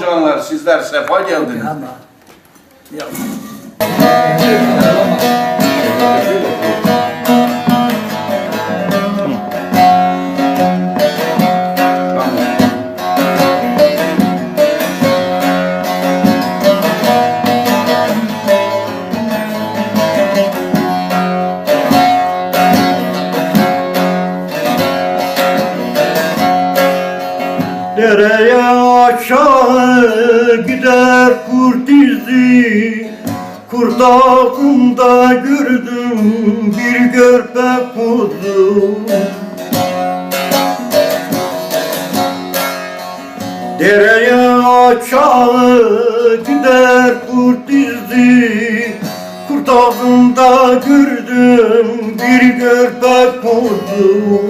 Canlar sizler sefa geldiniz. Ama yok. Kurt ağzında gördüm bir görpe kuzu Dereye aşağı gider kurt izi Kurt ağzında gördüm bir görpe kuzu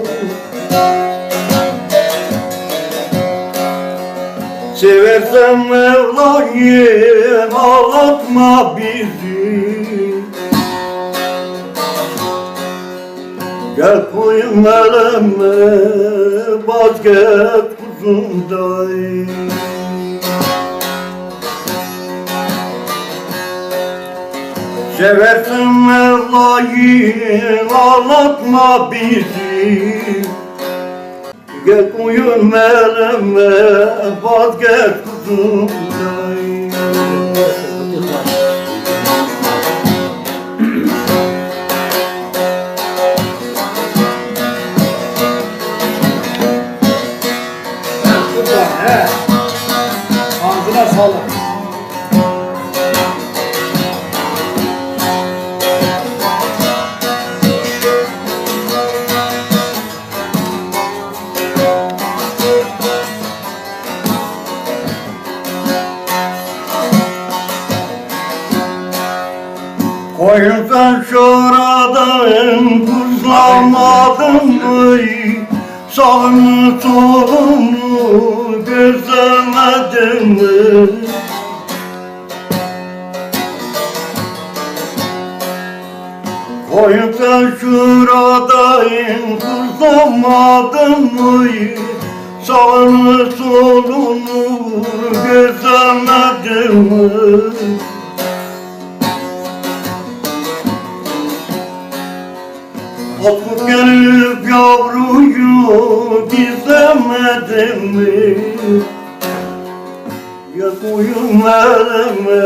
Seversen Mevla'yı ağlatma bizi Gel koyun eleme vazgeç kuzumday Seversen Mevla'yı ağlatma bizi Gel koyun eleme vazgeç kuzumday Kurban Koyun sen şuradan kuzlamadın mı? Sağını solunu gözlemedin mi? Koyun sen şuradan kuzlamadın mı? Sağını solunu gözlemedin mi? Atıp gelip yavruyu gizlemedim mi? Ya koyun elime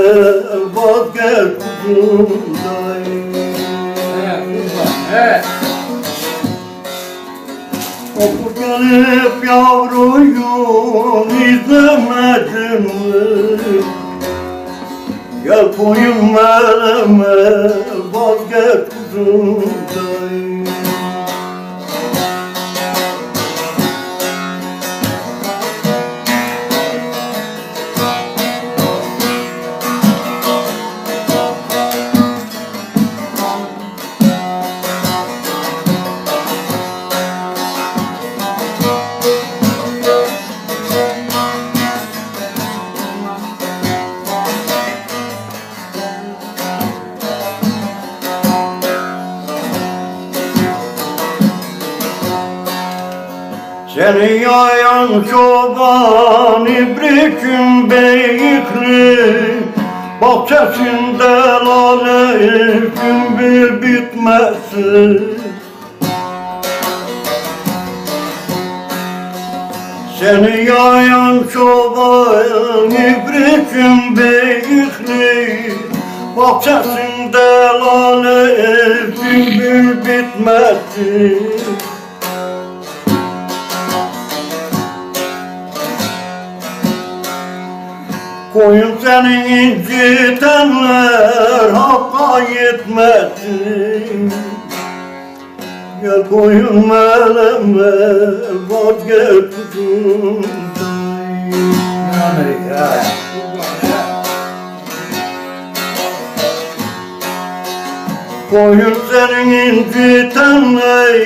vazgeç kuzumday He kurban he. Atıp gelip yavruyu gizlemedim mi? Gel koyun elime vazgeç kuzumday Seni yayan çoban ibrikim beyikli Bahçesinde lale gümbür bitmesin Seni yayan çoban ibrikim beyikli Bahçesinde lale gümbür bitmesin Koyun seni incitenler hakka yetmesin Gel koyun eleme vazgeç kuzumday Amerika. Koyun senin incitenler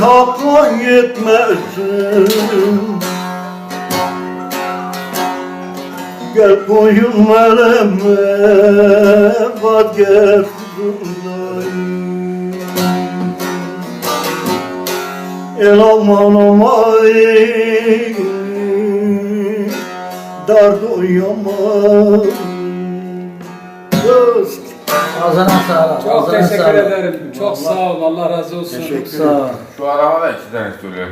hakka yetmesin Gel koyun eleme vazgeç kuzumday El aman aman kadar doyamam Dost Ağzına sağlık. Çok ağzına teşekkür sağlık. ederim. Çok sağ ol. Allah razı olsun. Teşekkür ol. Şu araba da iki tane söylüyor.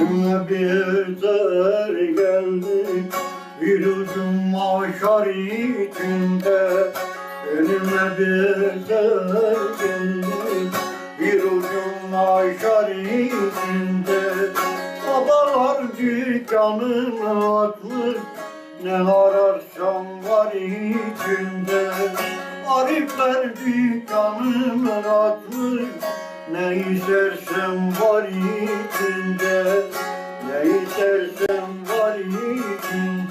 Önüme bir zer geldi Bir ucum aşar içinde. Önüme bir zer geldi Bir ucum aşar içinde. Babalar dükkanını atmış Ne ararsam var içinde. Arifler dükkanını atmış ne istersen var içinde Ne istersen var içinde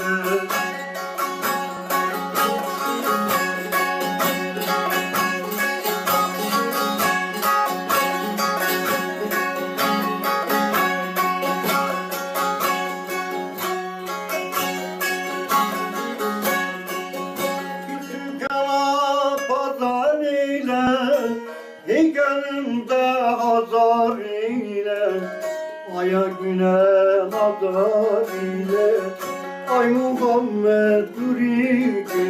you.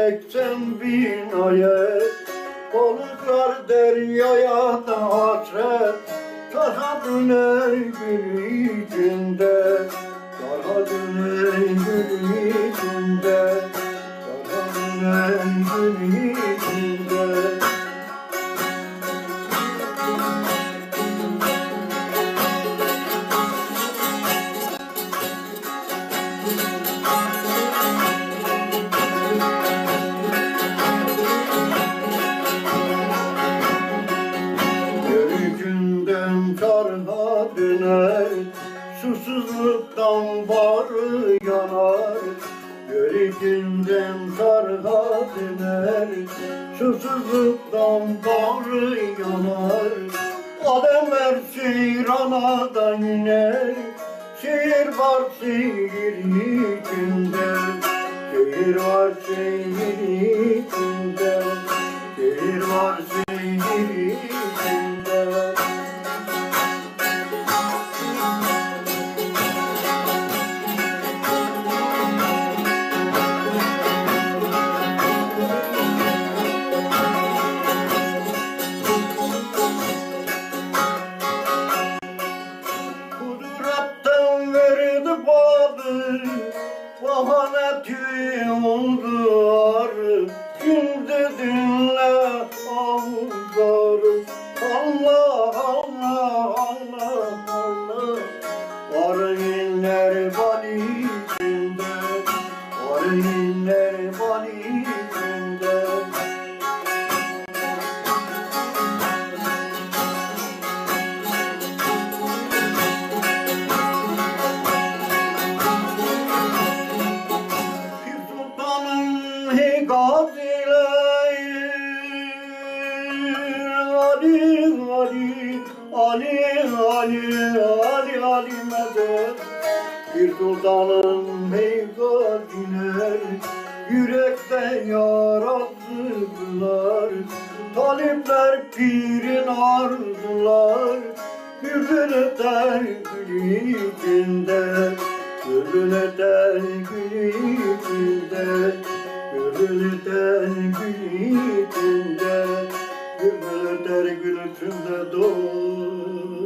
Kur'an seksen bin ayet Balıklar deryaya da hasret. Daha döner gün içinde. Daha döner gün içinde. Daha döner gün içinde Göğünden karha döner Susuzluktan barı yanar. Ademler seyrana da iner Şehir var şehir içinde. Şehir var şehir içinde Şehir var şehir içinde oldu Talipler pirin arzular Bülbül öter gül içinde. Bülbül öter gül içinde Bülbül öter gül içinde. Bülbül öter gül içinde dur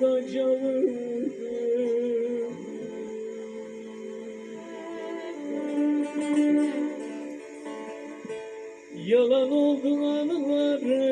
canım Yalan oldu anılarım